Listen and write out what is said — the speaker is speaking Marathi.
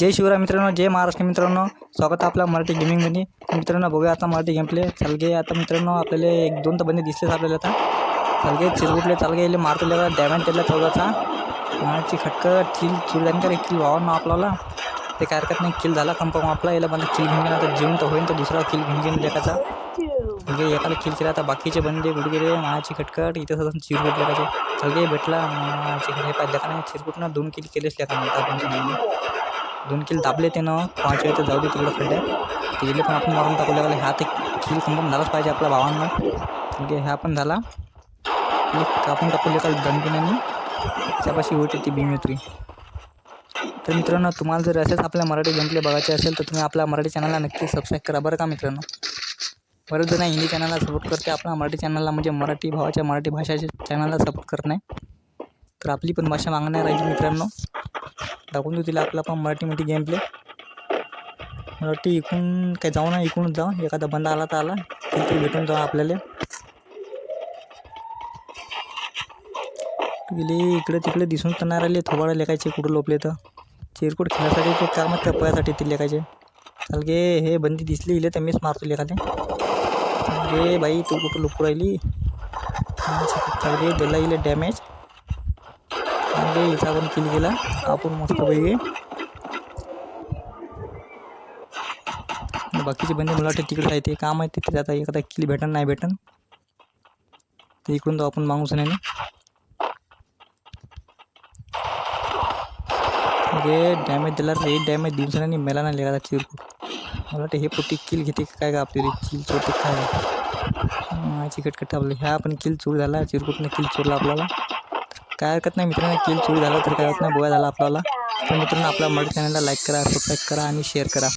जय शिवराय मित्रांनो जय महाराष्ट्र मित्रांनो. स्वागत आहे आपल्या मराठी गेमिंगमध्ये मित्रांनो बघूया आता मराठी गेम प्ले चालगे आता मित्रांनो आपल्याला एक दोन तर बंदे दिसलेच आपल्याला आता. चालगे चिरगुटले चालगे येले मारतो डॅमेज त्याला चौदाचा. मारची खटकट चिल चुरदान का किल व्हावं ना आपल्याला. ते काय हरकत नाही. किल झाला कन्फर्म आपला याला बंद किल घेऊन गेला तर जेवण होईल तर दुसरा किल घेऊन घेऊन लेखाचा म्हणजे एकाला किल केला आता बाकीचे बंदे गुडगेरे माची खटखट इथे सगळं चिरगुट लेखाचे सगळे भेटला माची हे पाहिजे का नाही? चिरगुटनं दोन किल केलेच लेखा म्हणतात दोन किल दाबले ते ना पाच वेळ तर जाऊ दे तिकडं खड्ड्यात. तिकडे पण आपण मारून टाकू लागले. हा ते किल कन्फर्म झालाच पाहिजे आपल्या भावांना. म्हणजे ह्या पण झाला. आणि कापून टाकू लेखा दणपिण्याने त्यापाशी होती ती भीमेत्री तर मित्रांनो तुम्हाला जर असेच आपल्या मराठी गेमप्ले बघायचे असेल तर तुम्ही आपल्या मराठी चॅनलला नक्की सबस्क्राईब करा बरं का मित्रांनो? बरेच जण हिंदी चॅनलला सपोर्ट करते आपल्या मराठी चॅनलला म्हणजे मराठी भावाच्या मराठी भाषाच्या चॅनलला सपोर्ट करत नाही. तर आपली पण भाषा मागणार राहिली मित्रांनो. दाखवून देऊ तिला आपला पण मराठीमध्ये गेम प्ले मराठी इकून काय जाऊ ना इकूनच जाऊ. एखादा बंदा आला तर आला. तिथे भेटून जाऊ आपल्याला. गेले इकडे तिकडे दिसून तर नाही राहिले थोबाडा लेखायचे कुठं लोपले तर. चिरकुट खेळासाठी ते कामच मग पयासाठी ते लेखायचे? चाल गे हे बंदी दिसली इले तर मीच मारतो लेखाते गे बाई तू कुठं लुकू राहिली? चाल गे दिला इले डॅमेज गे इथं आपण किल. गेला आपण मस्त पैकी. बाकीचे बंदी मला वाटते तिकडे आहे ते काम आहे तिथे आता एखादा किल भेटन नाही भेटन. ते इकडून तो आपण मागूच नाही गे डॅमेज दिला रे डॅमेज दिवसांनी मेला नाही लिहिला चिरकूट. मला वाटतं हे पोटी किल घेते काय का आपली किल चोरते काय? माझी कटकट आपलं ह्या पण किल चोर झाला. चिरकुटनं किल चोरला आपल्याला. काय हरकत नाही मित्रांनो किल चोरी झाला तर काय होत नाही बोया झाला आपल्याला. तर मित्रांनो आपल्या मराठी चॅनलला लाईक करा सबस्क्राईब करा आणि शेअर करा.